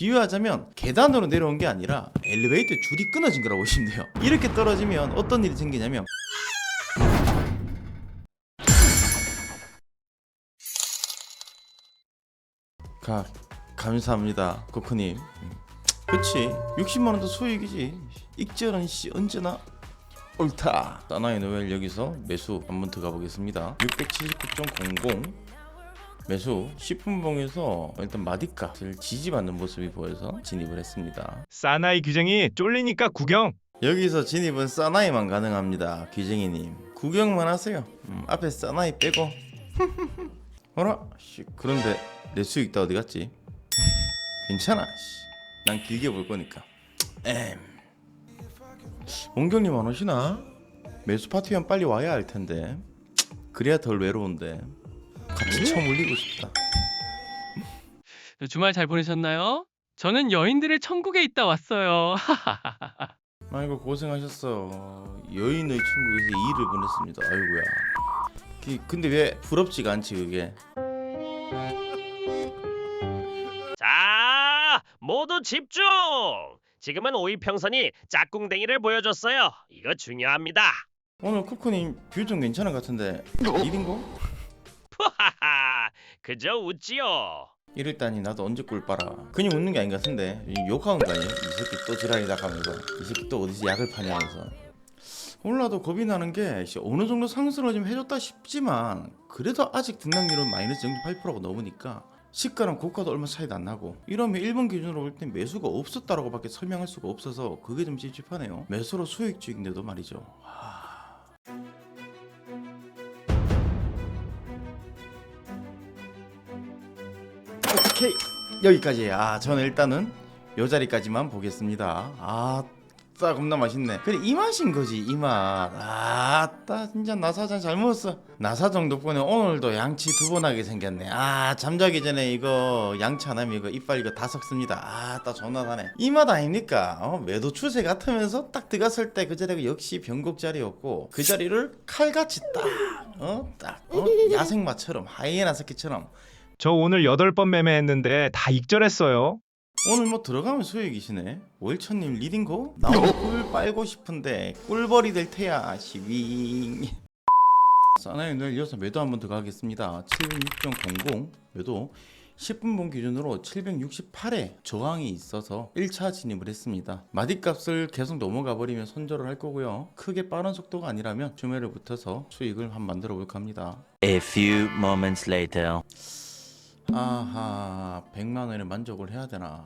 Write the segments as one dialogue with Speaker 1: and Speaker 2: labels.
Speaker 1: 비유하자면 계단으로 내려온 게 아니라 엘리베이터 줄이 끊어진 거라고 보시면 돼요. 이렇게 떨어지면 어떤 일이 생기냐면 가 감사합니다 코코님. 음. 그치 60만 원도 소액이지. 익절은 씨 언제나 옳다. 사나이 노엘 여기서 매수 한번 들어가 보겠습니다. 679.00 매수 10분봉에서 일단 마디값을 지지받는 모습이 보여서 진입을 했습니다.
Speaker 2: 사나이 규정이 쫄리니까 구경.
Speaker 1: 여기서 진입은 사나이만 가능합니다. 귀쟁이님 구경만 하세요. 음, 앞에 사나이 빼고. 어라? 씨, 그런데 내 수익 다 어디 갔지? 괜찮아. 씨. 난 길게 볼 거니까. 엠. 원경님 안 오시나? 매수 파티면 빨리 와야 할 텐데. 그래야 덜 외로운데. 같이 쳐 물리고 싶다.
Speaker 3: 주말 잘 보내셨나요? 저는 여인들의 천국에 있다 왔어요.
Speaker 1: 아이고 고생하셨어. 여인의 천국에서 일을 보냈습니다. 아이고야. 그- 근데 왜 부럽지가 않지 그게?
Speaker 4: 자, 모두 집중. 지금은 오이평선이 짝꿍댕이를 보여줬어요. 이거 중요합니다.
Speaker 1: 오늘 코코님 뷰 좀 괜찮은 것 같은데 1인고?
Speaker 4: 푸하하, 그저 웃지요.
Speaker 1: 이랬다니 나도 언제 꿀 빨아. 그냥 웃는 게 아닌 것 같은데. 이 욕하는 거 아니에요? 이 새끼 또 지랄이다 하면서. 이 새끼 또 어디서 약을 파냐면서. 몰라도 겁이 나는 게 씨, 어느 정도 상승을 좀 해줬다 싶지만 그래도 아직 등락률은 마이너스 0.8%가 넘으니까 시가랑 고가도 얼마 차이도 안 나고 이러면 일본 기준으로 볼 땐 매수가 없었다라고 밖에 설명할 수가 없어서 그게 좀 찝찝하네요. 매수로 수익주인데도 말이죠 오케이 여기까지 아 저는 일단은 요 자리까지만 보겠습니다. 아따 겁나 맛있네. 그래 이 맛인 거지 이맛. 아따 진짜 나사장 잘 먹었어. 나사정 덕분에 오늘도 양치 두 번 하게 생겼네. 아 잠자기 전에 이거 양치 안 하면 이거 이빨 이거 다 썩습니다. 아따 존나 나네. 이 맛 아닙니까? 어, 매도 추세 같으면서 딱 들어갔을 때 그 자리가 역시 변곡 자리였고 그 자리를 칼같이 딱 어딱 어, 야생마처럼 하이에나 새끼처럼
Speaker 2: 저 오늘 8번 매매했는데 다 익절했어요.
Speaker 1: 오늘 뭐 들어가면 수익이시네. 오일천님 리딩고? 나 오늘 꿀 빨고 싶은데 꿀벌이 될 테야. 시윙. 사나이 오늘 이어서 매도 한번 들어가겠습니다. 706.00 매도 10분봉 기준으로 768에 저항이 있어서 1차 진입을 했습니다. 마디값을 계속 넘어가 버리면 손절을 할 거고요. 크게 빠른 속도가 아니라면 주매를 붙여서 수익을 한 만들어 볼까 합니다.
Speaker 5: A few moments later.
Speaker 1: 아하 100만 원에 만족을 해야 되나?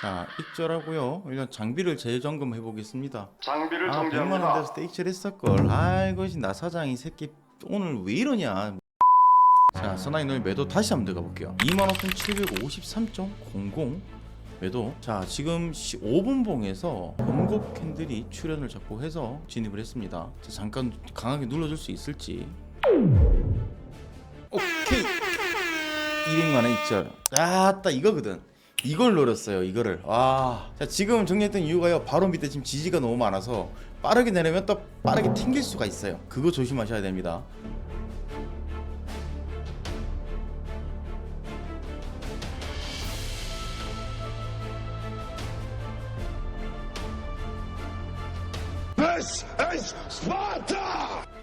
Speaker 1: 자 익절하고요. 일단 장비를 재점검 해 보겠습니다.
Speaker 6: 장비를
Speaker 1: 아 100만 원
Speaker 6: 정지합니다.
Speaker 1: 됐을 때 익절 했을걸. 아이고 나 사장 이 새끼 오늘 왜 이러냐. 자 선아이 너희 매도 다시 한번 들어가 볼게요. 25,753.00 매도. 자 지금 5분 봉에서 번곡 캔들이 출현을 자꾸 해서 진입을 했습니다. 자, 잠깐 강하게 눌러줄 수 있을지 오케이 200만원 익절 아따 이거거든. 이걸 노렸어요 이거를. 와. 자 지금 정리했던 이유가요. 바로 밑에 지금 지지가 너무 많아서 빠르게 내려면 또 빠르게 튕길 수가 있어요. 그거 조심하셔야 됩니다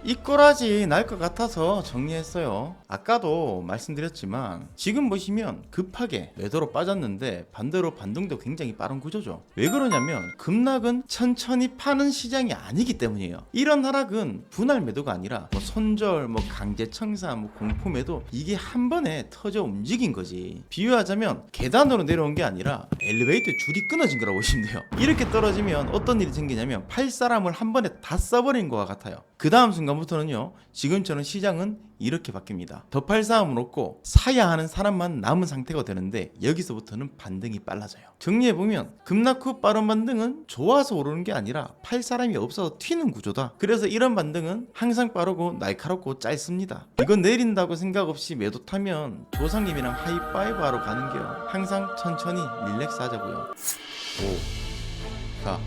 Speaker 1: 이 꼬라지 날 것 같아서 정리했어요. 아까도 말씀드렸지만 지금 보시면 급하게 매도로 빠졌는데 반대로 반등도 굉장히 빠른 구조죠. 왜 그러냐면 급락은 천천히 파는 시장이 아니기 때문이에요. 이런 하락은 분할 매도가 아니라 뭐 손절, 뭐 강제 청산, 뭐 공포 매도 이게 한 번에 터져 움직인 거지. 비유하자면 계단으로 내려온 게 아니라 엘리베이터 줄이 끊어진 거라고 보시면 돼요. 이렇게 떨어지면 어떤 일이 생기냐면 팔 사람을 한 번에 다 써버린 것과 같아요. 그 다음 순간부터는요, 지금처럼 시장은 이렇게 바뀝니다. 더팔 사람은 없고 사야 하는 사람만 남은 상태가 되는데 여기서부터는 반등이 빨라져요. 정리해보면 급락 후 빠른 반등은 좋아서 오르는 게 아니라 팔 사람이 없어서 튀는 구조다. 그래서 이런 반등은 항상 빠르고 날카롭고 짧습니다. 이건 내린다고 생각 없이 매도 타면 조상님이랑 하이파이브 하러 가는 게요. 항상 천천히 릴렉스 하자고요. 5, 4,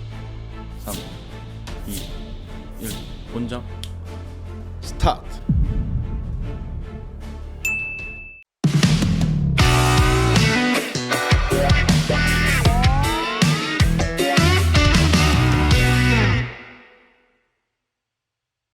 Speaker 1: 3, 2, 1 스타트